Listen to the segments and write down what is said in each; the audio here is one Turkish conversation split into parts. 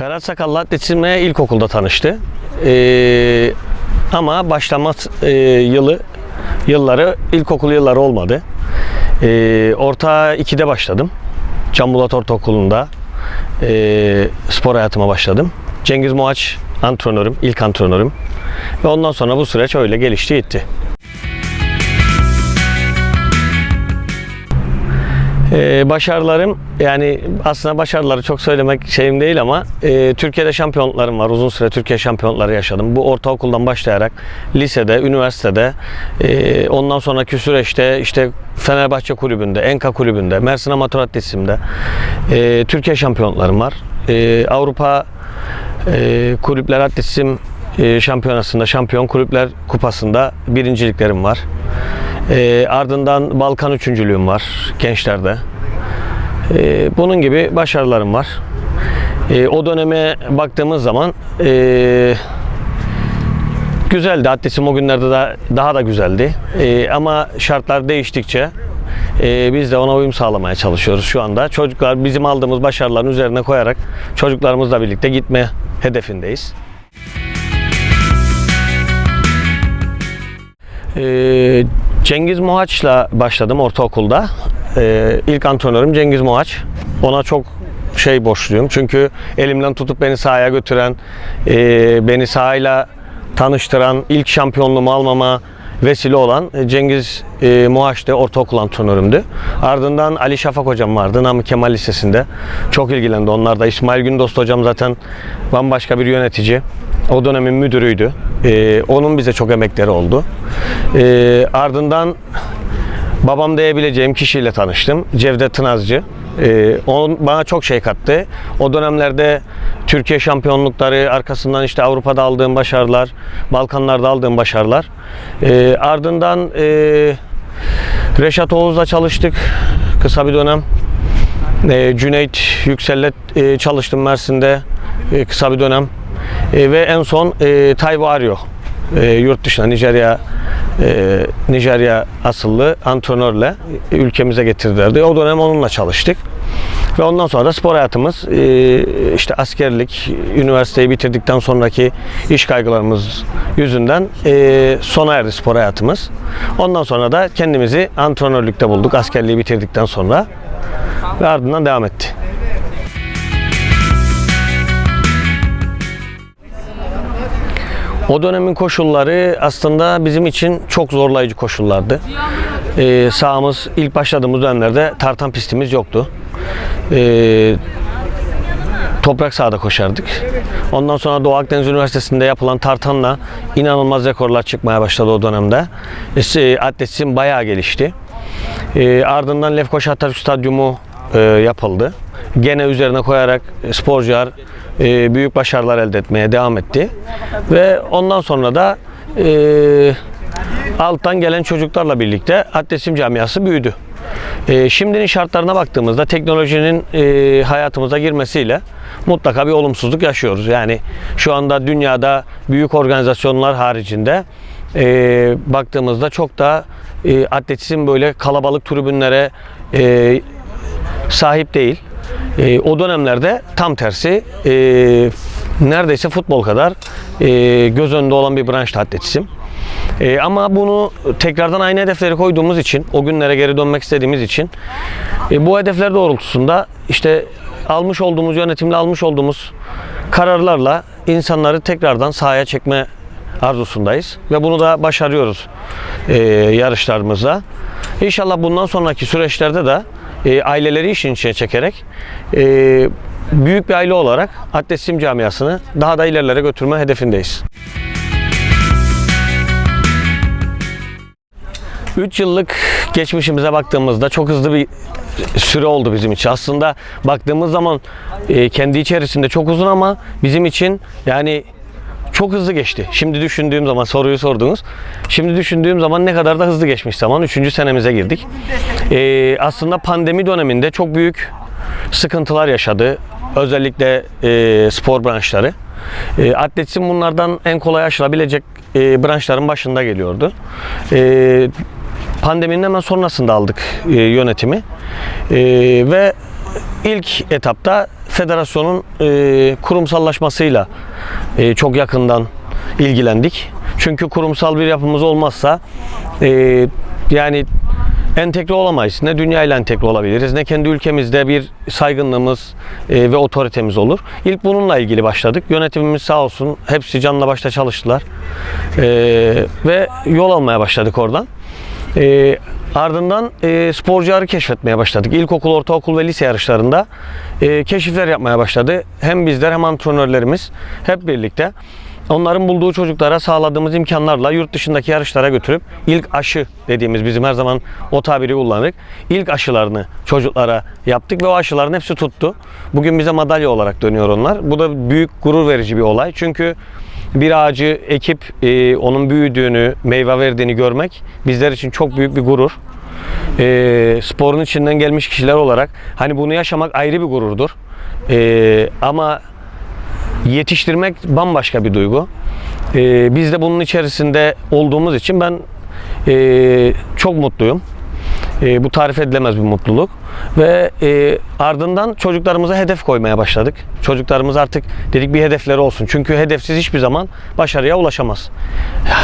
Ferhat Sakallı atletizmle ilkokulda tanıştı. Ee, ama başlama e, yılı yılları ilkokul yılları olmadı. Ee, orta 2'de başladım. Can Bulat Ortaokulu'nda e, spor hayatıma başladım. Cengiz Moğaç antrenörüm, ilk antrenörüm. Ve ondan sonra bu süreç öyle gelişti gitti. Ee, başarılarım yani aslında başarıları çok söylemek şeyim değil ama e, Türkiye'de şampiyonluklarım var. Uzun süre Türkiye şampiyonlukları yaşadım. Bu ortaokuldan başlayarak lisede, üniversitede e, ondan sonraki süreçte işte Fenerbahçe kulübünde, Enka kulübünde, Mersin Amatör Atletizm'de e, Türkiye şampiyonluklarım var. E, Avrupa e, Kulüpler Atletizm e, Şampiyonası'nda, Şampiyon Kulüpler Kupası'nda birinciliklerim var. E, ardından Balkan üçüncülüğüm var gençlerde. E, bunun gibi başarılarım var. E, o döneme baktığımız zaman e, güzeldi. Atletizm o günlerde de daha da güzeldi. E, ama şartlar değiştikçe e, biz de ona uyum sağlamaya çalışıyoruz şu anda. Çocuklar bizim aldığımız başarıların üzerine koyarak çocuklarımızla birlikte gitme hedefindeyiz. Ee, Cengiz Moğaç'la başladım ortaokulda. Ee, ilk antrenörüm Cengiz Moğaç. Ona çok şey borçluyum. Çünkü elimden tutup beni sahaya götüren, e, beni sahayla tanıştıran, ilk şampiyonluğumu almama vesile olan Cengiz e, Moğaç da ortaokul antrenörümdü. Ardından Ali Şafak hocam vardı Namık Kemal Lisesi'nde. Çok ilgilendi onlar da. İsmail Gündost hocam zaten bambaşka bir yönetici. O dönemin müdürüydü. E, onun bize çok emekleri oldu. E, ardından babam diyebileceğim kişiyle tanıştım. Cevdet Tınazcı. Ee, o bana çok şey kattı. O dönemlerde Türkiye şampiyonlukları, arkasından işte Avrupa'da aldığım başarılar, Balkanlarda aldığım başarılar. Ee, ardından e, Reşat Oğuz'la çalıştık kısa bir dönem. Ee, Cüneyt Yüksel'le e, çalıştım Mersin'de e, kısa bir dönem. E, ve en son e, Tayvo Aryo e, yurt dışına Nijerya e, Nijerya asıllı antrenörle ülkemize getirdilerdi. O dönem onunla çalıştık. Ve ondan sonra da spor hayatımız e, işte askerlik, üniversiteyi bitirdikten sonraki iş kaygılarımız yüzünden e, sona erdi spor hayatımız. Ondan sonra da kendimizi antrenörlükte bulduk askerliği bitirdikten sonra ve ardından devam etti. O dönemin koşulları aslında bizim için çok zorlayıcı koşullardı. Ee, sahamız ilk başladığımız dönemlerde tartan pistimiz yoktu. Ee, toprak sahada koşardık. Ondan sonra Doğu Akdeniz Üniversitesi'nde yapılan tartanla inanılmaz rekorlar çıkmaya başladı o dönemde. E, Atletizm bayağı gelişti. E, ardından Lefkoşa Atatürk Stadyumu e, yapıldı. Gene üzerine koyarak e, sporcular e, büyük başarılar elde etmeye devam etti. Ve ondan sonra da e, alttan gelen çocuklarla birlikte atletizm camiası büyüdü. E, şimdinin şartlarına baktığımızda teknolojinin e, hayatımıza girmesiyle mutlaka bir olumsuzluk yaşıyoruz. Yani şu anda dünyada büyük organizasyonlar haricinde e, baktığımızda çok da e, atletizm böyle kalabalık tribünlere e, sahip değil. E, o dönemlerde tam tersi e, neredeyse futbol kadar e, göz önünde olan bir branştı atletizm. E, ama bunu tekrardan aynı hedefleri koyduğumuz için, o günlere geri dönmek istediğimiz için e, bu hedefler doğrultusunda işte almış olduğumuz yönetimle almış olduğumuz kararlarla insanları tekrardan sahaya çekme arzusundayız ve bunu da başarıyoruz e, yarışlarımızda. İnşallah bundan sonraki süreçlerde de e, aileleri işin içine çekerek e, büyük bir aile olarak atletizm camiasını daha da ilerlere götürme hedefindeyiz. 3 yıllık geçmişimize baktığımızda çok hızlı bir süre oldu bizim için. Aslında baktığımız zaman e, kendi içerisinde çok uzun ama bizim için yani çok hızlı geçti. Şimdi düşündüğüm zaman soruyu sordunuz. Şimdi düşündüğüm zaman ne kadar da hızlı geçmiş zaman. Üçüncü senemize girdik. E, aslında pandemi döneminde çok büyük sıkıntılar yaşadı. Özellikle e, spor branşları. E, atletizm bunlardan en kolay aşılabilecek e, branşların başında geliyordu. E, pandeminin hemen sonrasında aldık e, yönetimi. E, ve ilk etapta federasyonun e, kurumsallaşmasıyla e, çok yakından ilgilendik. Çünkü kurumsal bir yapımız olmazsa e, yani entegre olamayız. Ne dünya ile entegre olabiliriz ne kendi ülkemizde bir saygınlığımız e, ve otoritemiz olur. İlk bununla ilgili başladık. Yönetimimiz sağ olsun hepsi canla başla çalıştılar. E, ve yol almaya başladık oradan. E, ardından e, sporcuları keşfetmeye başladık. İlkokul, ortaokul ve lise yarışlarında e, keşifler yapmaya başladı. Hem bizler hem antrenörlerimiz hep birlikte onların bulduğu çocuklara sağladığımız imkanlarla yurt dışındaki yarışlara götürüp ilk aşı dediğimiz bizim her zaman o tabiri kullanırız. İlk aşılarını çocuklara yaptık ve o aşıların hepsi tuttu. Bugün bize madalya olarak dönüyor onlar. Bu da büyük gurur verici bir olay. Çünkü bir ağacı ekip e, onun büyüdüğünü, meyve verdiğini görmek bizler için çok büyük bir gurur. E, sporun içinden gelmiş kişiler olarak hani bunu yaşamak ayrı bir gururdur. E, ama yetiştirmek bambaşka bir duygu. E, biz de bunun içerisinde olduğumuz için ben e, çok mutluyum. E, bu tarif edilemez bir mutluluk. Ve e, ardından çocuklarımıza hedef koymaya başladık. Çocuklarımız artık dedik bir hedefleri olsun. Çünkü hedefsiz hiçbir zaman başarıya ulaşamaz.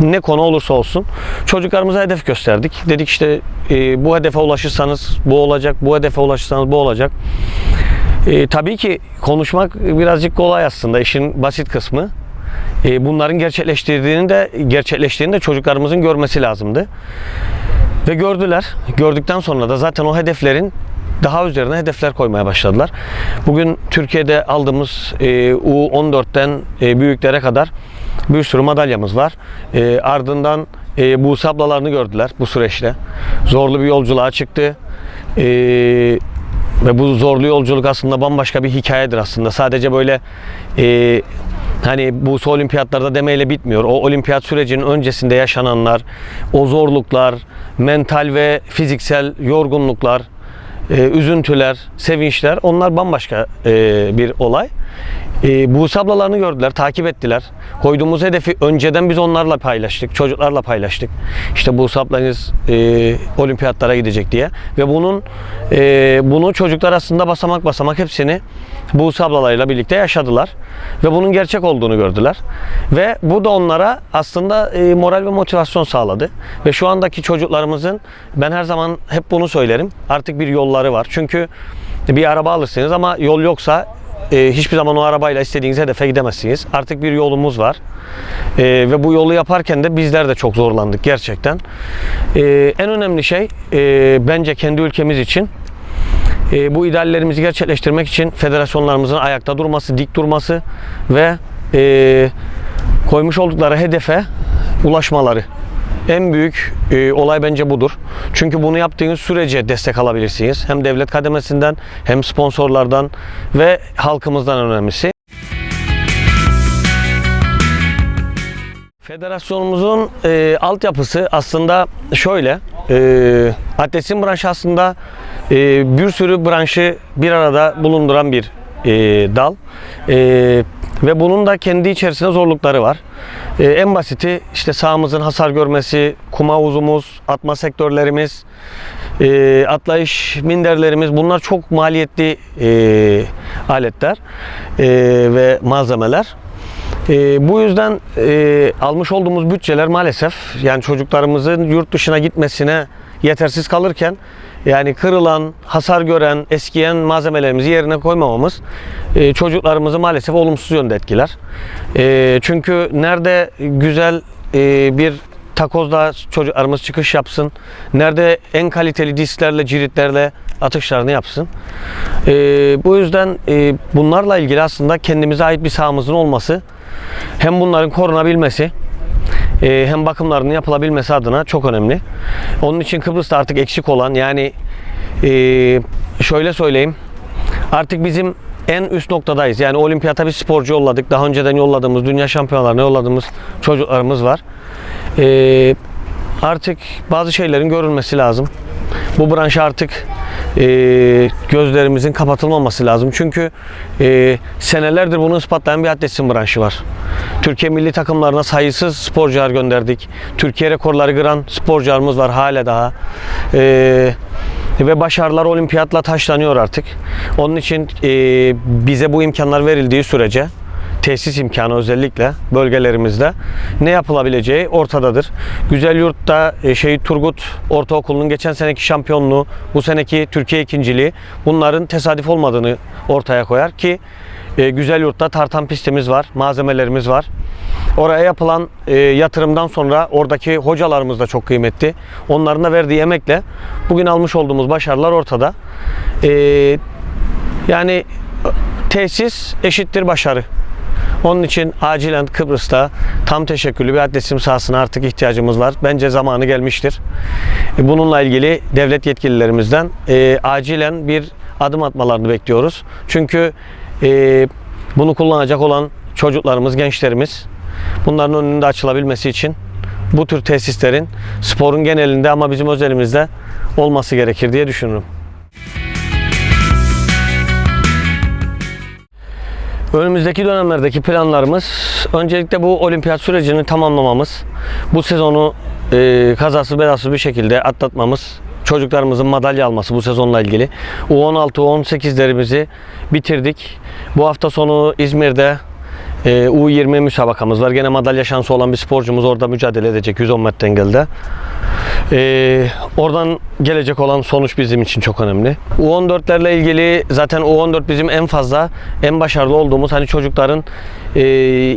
Ne konu olursa olsun çocuklarımıza hedef gösterdik. Dedik işte e, bu hedefe ulaşırsanız bu olacak, bu hedefe ulaşırsanız bu olacak. E, tabii ki konuşmak birazcık kolay aslında işin basit kısmı. E, bunların gerçekleştirdiğini de gerçekleştiğini de çocuklarımızın görmesi lazımdı. Ve gördüler. Gördükten sonra da zaten o hedeflerin daha üzerine hedefler koymaya başladılar. Bugün Türkiye'de aldığımız e, U14'ten e, büyüklere kadar bir sürü madalyamız var. E, ardından e, bu ablalarını gördüler bu süreçte. Zorlu bir yolculuğa çıktı. E, ve bu zorlu yolculuk aslında bambaşka bir hikayedir aslında. Sadece böyle hani bu olimpiyatlarda demeyle bitmiyor. O olimpiyat sürecinin öncesinde yaşananlar, o zorluklar, mental ve fiziksel yorgunluklar, e, üzüntüler, sevinçler onlar bambaşka e, bir olay. E, Buse ablalarını gördüler, takip ettiler. Koyduğumuz hedefi önceden biz onlarla paylaştık, çocuklarla paylaştık. İşte Buse ablanız e, olimpiyatlara gidecek diye. Ve bunun e, bunu çocuklar aslında basamak basamak hepsini Buse ablalarıyla birlikte yaşadılar. Ve bunun gerçek olduğunu gördüler. Ve bu da onlara aslında e, moral ve motivasyon sağladı. Ve şu andaki çocuklarımızın ben her zaman hep bunu söylerim. Artık bir yolları var. Çünkü bir araba alırsınız ama yol yoksa e, hiçbir zaman o arabayla istediğiniz hedefe gidemezsiniz. Artık bir yolumuz var. E, ve bu yolu yaparken de bizler de çok zorlandık gerçekten. E, en önemli şey e, bence kendi ülkemiz için e, bu ideallerimizi gerçekleştirmek için federasyonlarımızın ayakta durması, dik durması ve e, koymuş oldukları hedefe ulaşmaları. En büyük e, olay bence budur. Çünkü bunu yaptığınız sürece destek alabilirsiniz. Hem devlet kademesinden hem sponsorlardan ve halkımızdan önemlisi. Federasyonumuzun e, altyapısı aslında şöyle. E, atletizm branşı aslında e, bir sürü branşı bir arada bulunduran bir e, dal. E, ve bunun da kendi içerisinde zorlukları var. E, en basiti işte sahamızın hasar görmesi, kum havuzumuz, atma sektörlerimiz, e, atlayış minderlerimiz bunlar çok maliyetli e, aletler e, ve malzemeler. E, bu yüzden e, almış olduğumuz bütçeler maalesef yani çocuklarımızın yurt dışına gitmesine yetersiz kalırken yani kırılan, hasar gören, eskiyen malzemelerimizi yerine koymamamız e, çocuklarımızı maalesef olumsuz yönde etkiler. E, çünkü nerede güzel e, bir takozda çocuklarımız çıkış yapsın, nerede en kaliteli disklerle, ciritlerle atışlarını yapsın. Bu yüzden bunlarla ilgili aslında kendimize ait bir sahamızın olması hem bunların korunabilmesi e, hem bakımlarının yapılabilmesi adına çok önemli. Onun için Kıbrıs'ta artık eksik olan yani e, şöyle söyleyeyim artık bizim en üst noktadayız. Yani olimpiyata bir sporcu yolladık. Daha önceden yolladığımız, dünya şampiyonlarına yolladığımız çocuklarımız var. E, artık bazı şeylerin görülmesi lazım. Bu branş artık e, gözlerimizin kapatılmaması lazım. Çünkü e, senelerdir bunu ispatlayan bir atletizm branşı var. Türkiye milli takımlarına sayısız sporcular gönderdik. Türkiye rekorları kıran sporcularımız var hala daha. E, ve başarılar olimpiyatla taşlanıyor artık. Onun için e, bize bu imkanlar verildiği sürece tesis imkanı özellikle bölgelerimizde ne yapılabileceği ortadadır. Güzel Yurt'ta e, Şehit Turgut Ortaokulu'nun geçen seneki şampiyonluğu, bu seneki Türkiye ikinciliği bunların tesadüf olmadığını ortaya koyar ki e, Güzel Yurt'ta tartan pistimiz var, malzemelerimiz var. Oraya yapılan e, yatırımdan sonra oradaki hocalarımız da çok kıymetli. Onların da verdiği emekle bugün almış olduğumuz başarılar ortada. E, yani tesis eşittir başarı. Onun için acilen Kıbrıs'ta tam teşekküllü bir atletizm sahasına artık ihtiyacımız var. Bence zamanı gelmiştir. E, Bununla ilgili devlet yetkililerimizden e, acilen bir adım atmalarını bekliyoruz. Çünkü e, bunu kullanacak olan çocuklarımız, gençlerimiz bunların önünde açılabilmesi için bu tür tesislerin sporun genelinde ama bizim özelimizde olması gerekir diye düşünüyorum. Önümüzdeki dönemlerdeki planlarımız öncelikle bu olimpiyat sürecini tamamlamamız, bu sezonu e, kazasız belasız bir şekilde atlatmamız, çocuklarımızın madalya alması bu sezonla ilgili. U16, U18'lerimizi bitirdik. Bu hafta sonu İzmir'de e, U20 müsabakamız var. Gene madalya şansı olan bir sporcumuz orada mücadele edecek 110 metre engelde. Ee, oradan gelecek olan sonuç bizim için çok önemli. U14'lerle ilgili zaten U14 bizim en fazla, en başarılı olduğumuz hani çocukların e,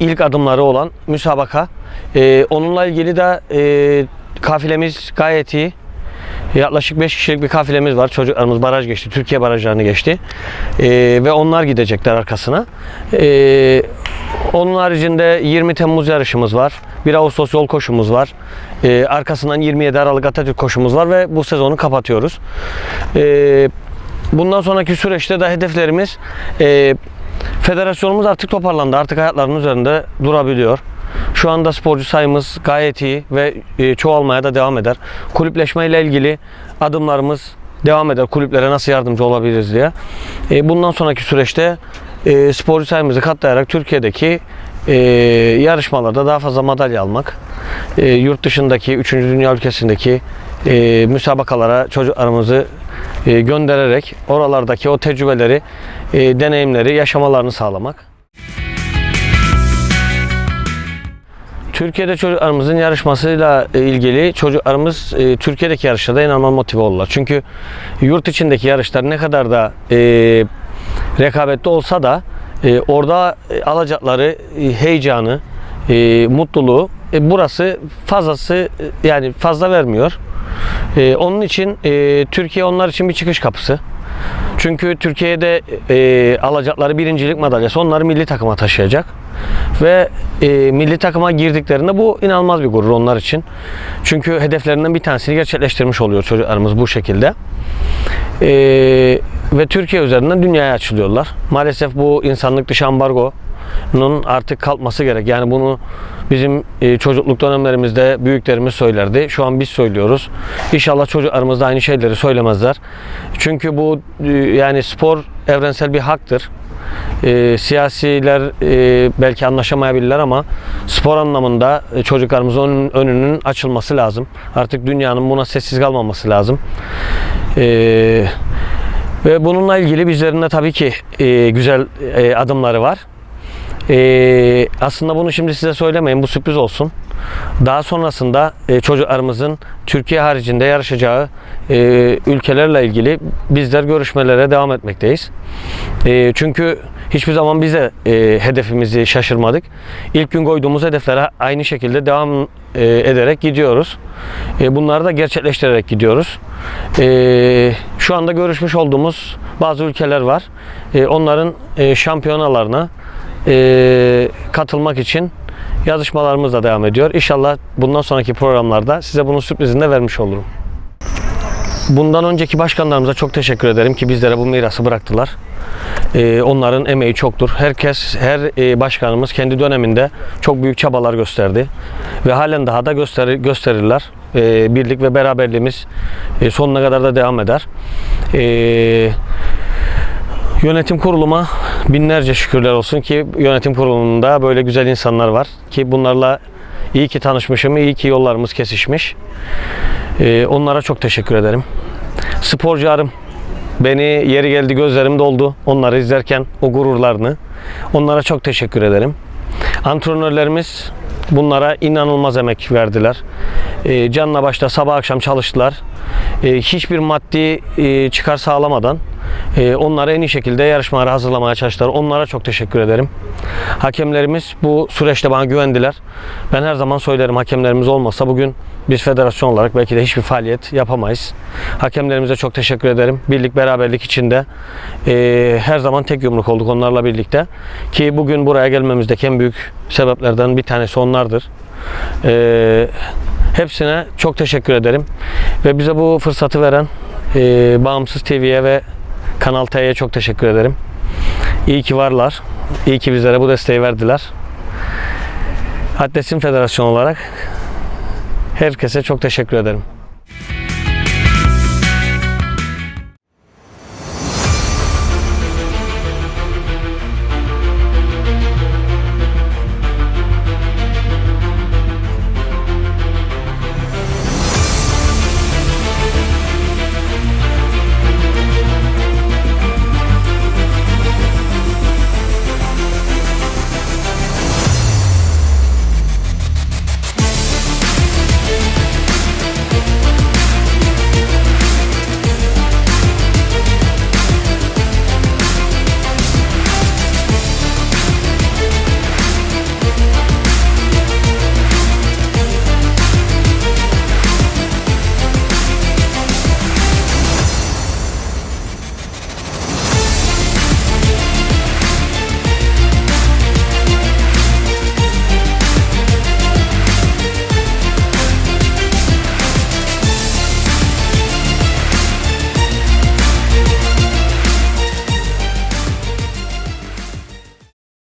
ilk adımları olan müsabaka. E, onunla ilgili de e, kafilemiz gayet iyi. Yaklaşık 5 kişilik bir kafilemiz var. Çocuklarımız baraj geçti. Türkiye barajlarını geçti. Ee, ve onlar gidecekler arkasına. Ee, onun haricinde 20 Temmuz yarışımız var. 1 Ağustos yol koşumuz var. Ee, arkasından 27 Aralık Atatürk koşumuz var ve bu sezonu kapatıyoruz. Ee, bundan sonraki süreçte de hedeflerimiz e, federasyonumuz artık toparlandı. Artık hayatlarının üzerinde durabiliyor. Şu anda sporcu sayımız gayet iyi ve e, çoğalmaya da devam eder. Kulüpleşme ile ilgili adımlarımız devam eder. Kulüplere nasıl yardımcı olabiliriz diye. E, bundan sonraki süreçte e, sporcu sayımızı katlayarak Türkiye'deki yarışmalarda daha fazla madalya almak, yurt dışındaki 3. dünya ülkesindeki müsabakalara çocuklarımızı göndererek oralardaki o tecrübeleri, deneyimleri yaşamalarını sağlamak. Türkiye'de çocuklarımızın yarışmasıyla e, ilgili çocuklarımız e, Türkiye'deki yarışlarda inanılmaz motive oldular. Çünkü yurt içindeki yarışlar ne kadar da e, rekabetli olsa da e, orada e, alacakları e, heyecanı, e, mutluluğu e, burası fazlası yani fazla vermiyor. E, onun için e, Türkiye onlar için bir çıkış kapısı. Çünkü Türkiye'de e, alacakları birincilik madalyası onları milli takıma taşıyacak. Ve e, milli takıma girdiklerinde bu inanılmaz bir gurur onlar için. Çünkü hedeflerinden bir tanesini gerçekleştirmiş oluyor çocuklarımız bu şekilde. E, ve Türkiye üzerinden dünyaya açılıyorlar. Maalesef bu insanlık dışı ambargonun artık kalkması gerek. Yani bunu bizim e, çocukluk dönemlerimizde büyüklerimiz söylerdi. Şu an biz söylüyoruz. İnşallah çocuklarımız da aynı şeyleri söylemezler. Çünkü bu e, yani spor evrensel bir haktır. E, siyasiler e, belki anlaşamayabilirler ama spor anlamında e, çocuklarımızın önün- önünün açılması lazım. Artık dünyanın buna sessiz kalmaması lazım. E, ve bununla ilgili bizlerin de tabii ki e, güzel e, adımları var. E, aslında bunu şimdi size söylemeyin, bu sürpriz olsun. Daha sonrasında e, çocuklarımızın Türkiye haricinde yarışacağı e, ülkelerle ilgili bizler görüşmelere devam etmekteyiz. E, çünkü hiçbir zaman bize e, hedefimizi şaşırmadık. İlk gün koyduğumuz hedeflere aynı şekilde devam e, ederek gidiyoruz. E, bunları da gerçekleştirerek gidiyoruz. E, şu anda görüşmüş olduğumuz bazı ülkeler var. E, onların e, şampiyonalarına e, katılmak için yazışmalarımız da devam ediyor. İnşallah bundan sonraki programlarda size bunun sürprizini de vermiş olurum. Bundan önceki başkanlarımıza çok teşekkür ederim ki bizlere bu mirası bıraktılar. Ee, onların emeği çoktur. Herkes, her e, başkanımız kendi döneminde çok büyük çabalar gösterdi. Ve halen daha da gösterir, gösterirler. Ee, birlik ve beraberliğimiz e, sonuna kadar da devam eder. Ee, Yönetim kuruluma binlerce şükürler olsun ki yönetim kurulunda böyle güzel insanlar var ki bunlarla iyi ki tanışmışım, iyi ki yollarımız kesişmiş. Ee, onlara çok teşekkür ederim. Sporcularım beni yeri geldi gözlerim doldu onları izlerken o gururlarını. Onlara çok teşekkür ederim. Antrenörlerimiz bunlara inanılmaz emek verdiler. E, canla başla sabah akşam çalıştılar. E, hiçbir maddi e, çıkar sağlamadan e, onları en iyi şekilde yarışmalara hazırlamaya çalıştılar. Onlara çok teşekkür ederim. Hakemlerimiz bu süreçte bana güvendiler. Ben her zaman söylerim hakemlerimiz olmasa bugün biz federasyon olarak belki de hiçbir faaliyet yapamayız. Hakemlerimize çok teşekkür ederim. Birlik beraberlik içinde e, her zaman tek yumruk olduk onlarla birlikte. Ki bugün buraya gelmemizdeki en büyük sebeplerden bir tanesi onlardır. E, hepsine çok teşekkür ederim. Ve bize bu fırsatı veren e, Bağımsız TV'ye ve Kanal T'ye çok teşekkür ederim. İyi ki varlar. İyi ki bizlere bu desteği verdiler. Atletizm Federasyonu olarak herkese çok teşekkür ederim.